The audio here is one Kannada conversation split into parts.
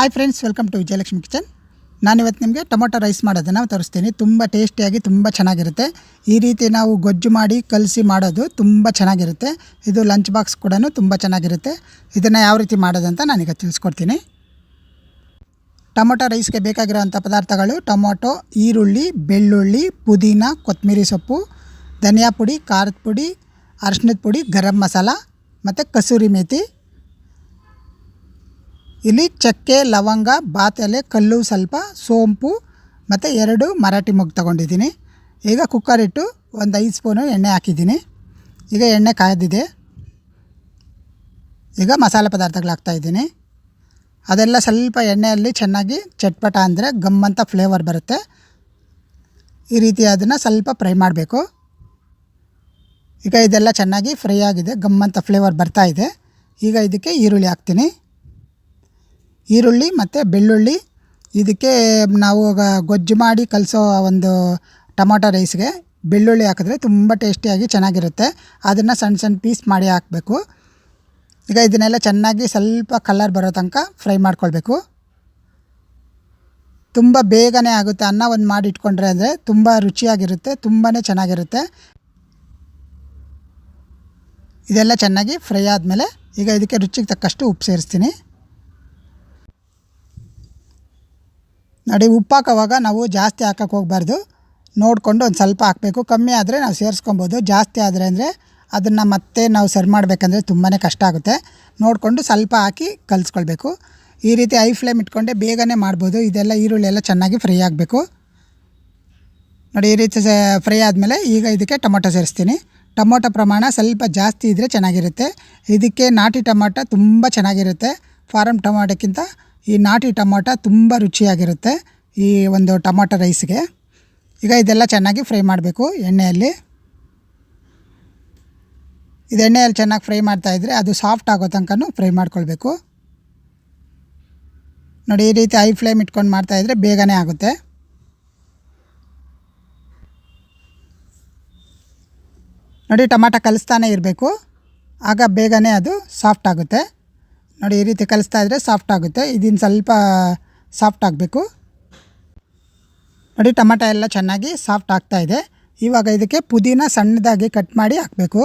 Hi friends welcome to Vijayalakshmi kitchen ನಾನಿವತ್ತು ನಿಮಗೆ ಟೊಮೊಟೊ ರೈಸ್ ಮಾಡೋದನ್ನು ತೋರಿಸ್ತೀನಿ. ತುಂಬ ಟೇಸ್ಟಿಯಾಗಿ, ತುಂಬ ಚೆನ್ನಾಗಿರುತ್ತೆ. ಈ ರೀತಿ ನಾವು ಗೊಜ್ಜು ಮಾಡಿ, ಕಲಸಿ ಮಾಡೋದು ತುಂಬ ಚೆನ್ನಾಗಿರುತ್ತೆ. ಇದು ಲಂಚ್ ಬಾಕ್ಸ್ ಕೂಡ ತುಂಬ ಚೆನ್ನಾಗಿರುತ್ತೆ. ಇದನ್ನು ಯಾವ ರೀತಿ ಮಾಡೋದಂತ ನಾನೀಗ ತಿಳಿಸ್ಕೊಡ್ತೀನಿ. ಟೊಮೊಟೊ ರೈಸ್ಗೆ ಬೇಕಾಗಿರೋವಂಥ ಪದಾರ್ಥಗಳು ಟೊಮೊಟೊ, ಈರುಳ್ಳಿ, ಬೆಳ್ಳುಳ್ಳಿ, ಪುದೀನ, ಕೊತ್ತಂಬರಿ ಸೊಪ್ಪು, ಧನಿಯಾ ಪುಡಿ, ಖಾರದ ಪುಡಿ ಅರಶಿನದ ಪುಡಿ, ಗರಂ ಮಸಾಲ, ಮತ್ತು ಕಸೂರಿ ಮೇಥಿ ಇಲ್ಲಿ ಚಕ್ಕೆ, ಲವಂಗ, ಬಾತೆಲೆ, ಕಲ್ಲು ಸ್ವಲ್ಪ, ಸೋಂಪು ಮತ್ತು ಎರಡು ಮರಾಠಿ ಮೊಗ್ಗು ತೊಗೊಂಡಿದ್ದೀನಿ. ಈಗ ಕುಕ್ಕರ್ ಇಟ್ಟು ಒಂದು ಐದು ಸ್ಪೂನು ಎಣ್ಣೆ ಹಾಕಿದ್ದೀನಿ. ಈಗ ಎಣ್ಣೆ ಕಾಯ್ದಿದೆ. ಈಗ ಮಸಾಲೆ ಪದಾರ್ಥಗಳು ಹಾಕ್ತಾಯಿದ್ದೀನಿ ಅದೆಲ್ಲ ಸ್ವಲ್ಪ ಎಣ್ಣೆಯಲ್ಲಿ ಚೆನ್ನಾಗಿ ಚಟ್ಪಟ ಅಂದರೆ ಗಮ್ ಅಂತ ಫ್ಲೇವರ್ ಬರುತ್ತೆ. ಈ ರೀತಿ ಅದನ್ನು ಸ್ವಲ್ಪ ಫ್ರೈ ಮಾಡಬೇಕು. ಈಗ ಇದೆಲ್ಲ ಚೆನ್ನಾಗಿ ಫ್ರೈ ಆಗಿದೆ ಗಮ್ ಅಂತ ಫ್ಲೇವರ್ ಇದೆ. ಈಗ ಇದಕ್ಕೆ ಈರುಳ್ಳಿ ಹಾಕ್ತೀನಿ. ಈರುಳ್ಳಿ ಮತ್ತು ಬೆಳ್ಳುಳ್ಳಿ. ಇದಕ್ಕೆ ನಾವು ಗೊಜ್ಜು ಮಾಡಿ ಕಲಿಸೋ ಒಂದು ಟೊಮೊಟೊ ರೈಸ್ಗೆ ಬೆಳ್ಳುಳ್ಳಿ ಹಾಕಿದ್ರೆ ತುಂಬ ಟೇಸ್ಟಿಯಾಗಿ ಚೆನ್ನಾಗಿರುತ್ತೆ. ಅದನ್ನು ಸಣ್ಣ ಸಣ್ಣ ಪೀಸ್ ಮಾಡಿ ಹಾಕಬೇಕು. ಈಗ ಇದನ್ನೆಲ್ಲ ಚೆನ್ನಾಗಿ ಸ್ವಲ್ಪ ಕಲರ್ ಬರೋ ತನಕ ಫ್ರೈ ಮಾಡ್ಕೊಳ್ಬೇಕು. ತುಂಬ ಬೇಗನೆ ಆಗುತ್ತೆ. ಅನ್ನ ಒಂದು ಮಾಡಿ ಇಟ್ಕೊಂಡ್ರೆ ಅಂದರೆ ತುಂಬ ರುಚಿಯಾಗಿರುತ್ತೆ ತುಂಬಾ ಚೆನ್ನಾಗಿರುತ್ತೆ. ಇದೆಲ್ಲ ಚೆನ್ನಾಗಿ ಫ್ರೈ ಆದಮೇಲೆ ಈಗ ಇದಕ್ಕೆ ರುಚಿಗೆ ತಕ್ಕಷ್ಟು ಉಪ್ಪು ಸೇರಿಸ್ತೀನಿ. ನೋಡಿ ಉಪ್ಪು ಹಾಕೋವಾಗ ನಾವು ಜಾಸ್ತಿ ಹಾಕೋಕ್ಕೆ ಹೋಗ್ಬಾರ್ದು. ನೋಡಿಕೊಂಡು ಒಂದು ಸ್ವಲ್ಪ ಹಾಕಬೇಕು. ಕಮ್ಮಿ ಆದರೆ ನಾವು ಸೇರಿಸ್ಕೊಬೋದು. ಜಾಸ್ತಿ ಆದರೆ ಅಂದರೆ ಅದನ್ನು ಮತ್ತೆ ನಾವು ಸರ್ವ್ ಮಾಡಬೇಕಂದ್ರೆ ತುಂಬಾ ಕಷ್ಟ ಆಗುತ್ತೆ. ನೋಡಿಕೊಂಡು ಸ್ವಲ್ಪ ಹಾಕಿ ಕಲಿಸ್ಕೊಳ್ಬೇಕು. ಈ ರೀತಿ ಐ ಫ್ಲೇಮ್ ಇಟ್ಕೊಂಡೆ ಬೇಗನೆ ಮಾಡ್ಬೋದು. ಇದೆಲ್ಲ ಈರುಳ್ಳಿ ಎಲ್ಲ ಚೆನ್ನಾಗಿ ಫ್ರೈ ಆಗಬೇಕು. ನೋಡಿ, ಈ ರೀತಿ ಫ್ರೈ ಆದಮೇಲೆ ಈಗ ಇದಕ್ಕೆ ಟೊಮೊಟೊ ಸೇರಿಸ್ತೀನಿ. ಟೊಮೊಟೊ ಪ್ರಮಾಣ ಸ್ವಲ್ಪ ಜಾಸ್ತಿ ಇದ್ದರೆ ಚೆನ್ನಾಗಿರುತ್ತೆ. ಇದಕ್ಕೆ ನಾಟಿ ಟೊಮೊಟೊ ತುಂಬ ಚೆನ್ನಾಗಿರುತ್ತೆ. ಫಾರಮ್ ಟೊಮೊಟೊಕ್ಕಿಂತ ಈ ನಾಟಿ ಟೊಮೊಟೊ ತುಂಬ ರುಚಿಯಾಗಿರುತ್ತೆ ಈ ಒಂದು ಟೊಮೊಟೊ ರೈಸ್ಗೆ. ಈಗ ಇದೆಲ್ಲ ಚೆನ್ನಾಗಿ ಫ್ರೈ ಮಾಡಬೇಕು ಎಣ್ಣೆಯಲ್ಲಿ. ಇದು ಎಣ್ಣೆಯಲ್ಲಿ ಚೆನ್ನಾಗಿ ಫ್ರೈ ಮಾಡ್ತಾಯಿದ್ರೆ ಅದು ಸಾಫ್ಟ್ ಆಗೋ ತನಕನೂ ಫ್ರೈ ಮಾಡ್ಕೊಳ್ಬೇಕು. ನೋಡಿ, ಈ ರೀತಿ ಹೈ ಫ್ಲೇಮ್ ಇಟ್ಕೊಂಡು ಮಾಡ್ತಾಯಿದ್ರೆ ಬೇಗನೆ ಆಗುತ್ತೆ. ನೋಡಿ, ಟೊಮಾಟೊ ಕಲಿಸ್ತಾನೆ ಇರಬೇಕು. ಆಗ ಬೇಗನೆ ಅದು ಸಾಫ್ಟ್ ಆಗುತ್ತೆ. ನೋಡಿ ಈ ರೀತಿ ಕಲಿಸ್ತಾ ಇದ್ದರೆ ಸಾಫ್ಟ್ ಆಗುತ್ತೆ. ಇದನ್ನು ಸ್ವಲ್ಪ ಸಾಫ್ಟ್ ಆಗಬೇಕು. ನೋಡಿ ಟೊಮೆಟೊ ಎಲ್ಲ ಚೆನ್ನಾಗಿ ಸಾಫ್ಟ್ ಆಗ್ತಾ ಇದೆ. ಇವಾಗ ಇದಕ್ಕೆ ಪುದೀನ ಸಣ್ಣದಾಗಿ ಕಟ್ ಮಾಡಿ ಹಾಕಬೇಕು.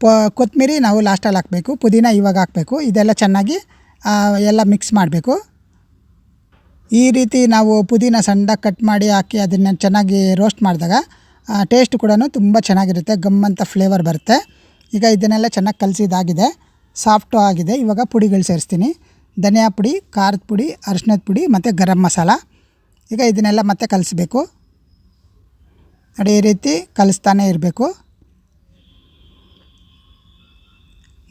ಪ ಕೊತ್ತಂಬರಿ ನಾವು ಲಾಸ್ಟಲ್ಲಿ ಹಾಕಬೇಕು. ಪುದೀನ ಇವಾಗ ಹಾಕಬೇಕು. ಇದೆಲ್ಲ ಚೆನ್ನಾಗಿ ಎಲ್ಲ ಮಿಕ್ಸ್ ಮಾಡಬೇಕು. ಈ ರೀತಿ ನಾವು ಪುದೀನ ಸಣ್ಣದಾಗಿ ಕಟ್ ಮಾಡಿ ಹಾಕಿ ಅದನ್ನು ಚೆನ್ನಾಗಿ ರೋಸ್ಟ್ ಮಾಡಿದಾಗ ಟೇಸ್ಟ್ ಕೂಡ ತುಂಬ ಚೆನ್ನಾಗಿರುತ್ತೆ. ಗಮ್ ಅಂತ ಫ್ಲೇವರ್ ಬರುತ್ತೆ. ಈಗ ಇದನ್ನೆಲ್ಲ ಚೆನ್ನಾಗಿ ಕಲಸಿದಾಗಿದೆ. ಸಾಫ್ಟು ಆಗಿದೆ. ಇವಾಗ ಪುಡಿಗಳು ಸೇರಿಸ್ತೀನಿ. ಧನಿಯಾ ಪುಡಿ, ಖಾರದ ಪುಡಿ ಅರಿಶಿನದ ಪುಡಿ ಮತ್ತು ಗರಂ ಮಸಾಲ. ಈಗ ಇದನ್ನೆಲ್ಲ ಮತ್ತೆ ಕಲಿಸ್ಬೇಕು. ನೋಡಿ, ಈ ರೀತಿ ಕಲಿಸ್ತಾನೇ ಇರಬೇಕು.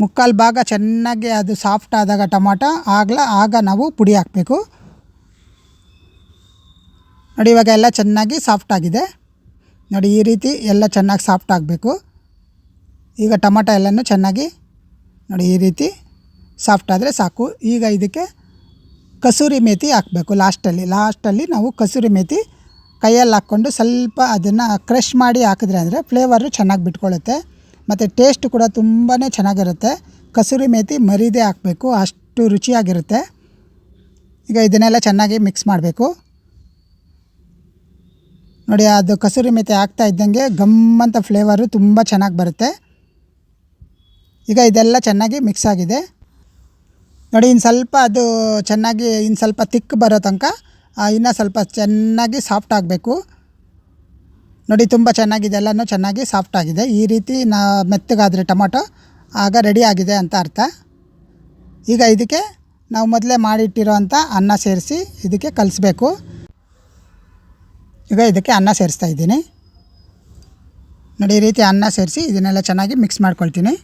ಮುಕ್ಕಾಲು ಭಾಗ ಚೆನ್ನಾಗಿ ಅದು ಸಾಫ್ಟ್ ಆದಾಗ ಟೊಮಾಟೊ, ಆಗಲ ಆಗ ನಾವು ಪುಡಿ ಹಾಕಬೇಕು. ನೋಡಿ, ಇವಾಗ ಎಲ್ಲ ಚೆನ್ನಾಗಿ ಸಾಫ್ಟ್ ಆಗಿದೆ. ನೋಡಿ, ಈ ರೀತಿ ಎಲ್ಲ ಚೆನ್ನಾಗಿ ಸಾಫ್ಟ್ ಆಗಬೇಕು. ಈಗ ಟೊಮಾಟೊ ಎಲ್ಲನೂ ಚೆನ್ನಾಗಿ ನೋಡಿ ಈ ರೀತಿ ಸಾಫ್ಟ್ ಆದರೆ ಸಾಕು. ಈಗ ಇದಕ್ಕೆ ಕಸೂರಿ ಮೇತಿ ಹಾಕಬೇಕು ಲಾಸ್ಟಲ್ಲಿ ಲಾಸ್ಟಲ್ಲಿ ನಾವು ಕಸೂರಿ ಮೇತಿ ಕೈಯಲ್ಲಿ ಹಾಕ್ಕೊಂಡು ಸ್ವಲ್ಪ ಅದನ್ನು ಕ್ರಷ್ ಮಾಡಿ ಹಾಕಿದ್ರೆ ಅಂದರೆ ಫ್ಲೇವರು ಚೆನ್ನಾಗಿ ಬಿಟ್ಕೊಳ್ಳುತ್ತೆ ಮತ್ತು ಟೇಸ್ಟ್ ಕೂಡ ತುಂಬಾ ಚೆನ್ನಾಗಿರುತ್ತೆ. ಕಸೂರಿ ಮೇತಿ ಮರಿದೇ ಹಾಕಬೇಕು, ಅಷ್ಟು ರುಚಿಯಾಗಿರುತ್ತೆ. ಈಗ ಇದನ್ನೆಲ್ಲ ಚೆನ್ನಾಗಿ ಮಿಕ್ಸ್ ಮಾಡಬೇಕು. ನೋಡಿ ಅದು ಕಸೂರಿ ಮೆಥಿ ಹಾಕ್ತಾ ಇದ್ದಂಗೆ ಗಮ್ ಅಂತ ಫ್ಲೇವರು ತುಂಬ ಚೆನ್ನಾಗಿ ಬರುತ್ತೆ. ಈಗ ಇದೆಲ್ಲ ಚೆನ್ನಾಗಿ ಮಿಕ್ಸ್ ಆಗಿದೆ. ನೋಡಿ ಇನ್ನು ಸ್ವಲ್ಪ ಅದು ಚೆನ್ನಾಗಿ ಇನ್ನು ಸ್ವಲ್ಪ ತಿಕ್ ಬರೋ ತನಕ ಇನ್ನೂ ಸ್ವಲ್ಪ ಚೆನ್ನಾಗಿ ಸಾಫ್ಟ್ ಆಗಬೇಕು. ನೋಡಿ, ತುಂಬ ಚೆನ್ನಾಗಿ ಇದೆಲ್ಲನೂ ಚೆನ್ನಾಗಿ ಸಾಫ್ಟ್ ಆಗಿದೆ. ಈ ರೀತಿ ನಾ ಮೆತ್ತಗಾದರೆ ಟೊಮೊಟೊ ಆಗ ರೆಡಿ ಆಗಿದೆ ಅಂತ ಅರ್ಥ. ಈಗ ಇದಕ್ಕೆ ನಾವು ಮೊದಲೇ ಮಾಡಿಟ್ಟಿರೋವಂಥ ಅನ್ನ ಸೇರಿಸಿ ಇದಕ್ಕೆ ಕಲಿಸ್ಬೇಕು. ಈಗ ಇದಕ್ಕೆ ಅನ್ನ ಸೇರಿಸ್ತಾ ಇದ್ದೀನಿ. ನೋಡಿ, ಈ ರೀತಿ ಅನ್ನ ಸೇರಿಸಿ ಇದನ್ನೆಲ್ಲ ಚೆನ್ನಾಗಿ ಮಿಕ್ಸ್ ಮಾಡ್ಕೊಳ್ತೀನಿ.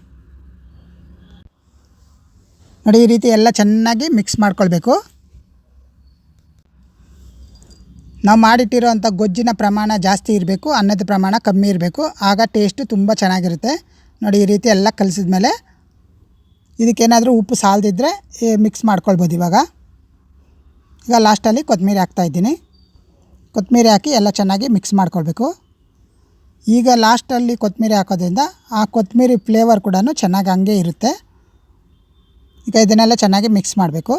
ನೋಡಿ, ಈ ರೀತಿ ಎಲ್ಲ ಚೆನ್ನಾಗಿ ಮಿಕ್ಸ್ ಮಾಡ್ಕೊಳ್ಬೇಕು. ನಾವು ಮಾಡಿಟ್ಟಿರೋವಂಥ ಗೊಜ್ಜಿನ ಪ್ರಮಾಣ ಜಾಸ್ತಿ ಇರಬೇಕು, ಅನ್ನದ ಪ್ರಮಾಣ ಕಮ್ಮಿ ಇರಬೇಕು. ಆಗ ಟೇಸ್ಟು ತುಂಬ ಚೆನ್ನಾಗಿರುತ್ತೆ. ನೋಡಿ, ಈ ರೀತಿ ಎಲ್ಲ ಕಲಿಸಿದ ಮೇಲೆ ಇದಕ್ಕೇನಾದರೂ ಉಪ್ಪು ಸಾಲದಿದ್ದರೆ ಮಿಕ್ಸ್ ಮಾಡ್ಕೊಳ್ಬೋದು ಇವಾಗ. ಈಗ ಲಾಸ್ಟಲ್ಲಿ ಕೊತ್ತಂಬರಿ ಹಾಕ್ತಾಯಿದ್ದೀನಿ ಕೊತ್ತಂಬರಿ ಹಾಕಿ ಎಲ್ಲ ಚೆನ್ನಾಗಿ ಮಿಕ್ಸ್ ಮಾಡ್ಕೊಳ್ಬೇಕು. ಈಗ ಲಾಸ್ಟಲ್ಲಿ ಕೊತ್ತಂಬರಿ ಹಾಕೋದ್ರಿಂದ ಆ ಕೊತ್ತಂಬರಿ ಫ್ಲೇವರ್ ಕೂಡ ಚೆನ್ನಾಗಿ ಹಂಗೆ ಇರುತ್ತೆ. ಈಗ ಇದನ್ನೆಲ್ಲ ಚೆನ್ನಾಗಿ ಮಿಕ್ಸ್ ಮಾಡಬೇಕು.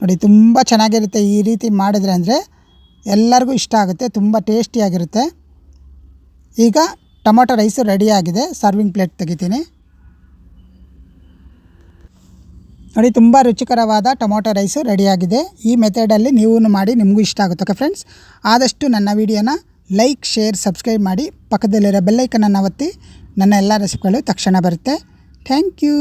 ನೋಡಿ, ತುಂಬ ಚೆನ್ನಾಗಿರುತ್ತೆ ಈ ರೀತಿ ಮಾಡಿದ್ರೆ ಅಂದರೆ ಎಲ್ಲರಿಗೂ ಇಷ್ಟ ಆಗುತ್ತೆ, ತುಂಬ ಟೇಸ್ಟಿಯಾಗಿರುತ್ತೆ ಈಗ ಟೊಮೊಟೊ ರೈಸು ರೆಡಿಯಾಗಿದೆ ಸರ್ವಿಂಗ್ ಪ್ಲೇಟ್ ತೆಗಿತೀನಿ. ನೋಡಿ, ತುಂಬ ರುಚಿಕರವಾದ ಟೊಮೊಟೊ ರೈಸು ರೆಡಿಯಾಗಿದೆ ಈ ಮೆಥಡಲ್ಲಿ ನೀವು ಮಾಡಿ, ನಿಮಗೂ ಇಷ್ಟ ಆಗುತ್ತೆ ಓಕೆ ಫ್ರೆಂಡ್ಸ್ ಆದಷ್ಟು ನನ್ನ ವೀಡಿಯೋನ ಲೈಕ್ ಶೇರ್ ಸಬ್ಸ್ಕ್ರೈಬ್ ಮಾಡಿ, ಪಕ್ಕದಲ್ಲಿರೋ ಬೆಲ್ಲೈಕನನ್ನು ಒತ್ತಿ, ನನ್ನ ಎಲ್ಲ ರೆಸಿಪಿಗಳು ತಕ್ಷಣ ಬರುತ್ತೆ. Thank you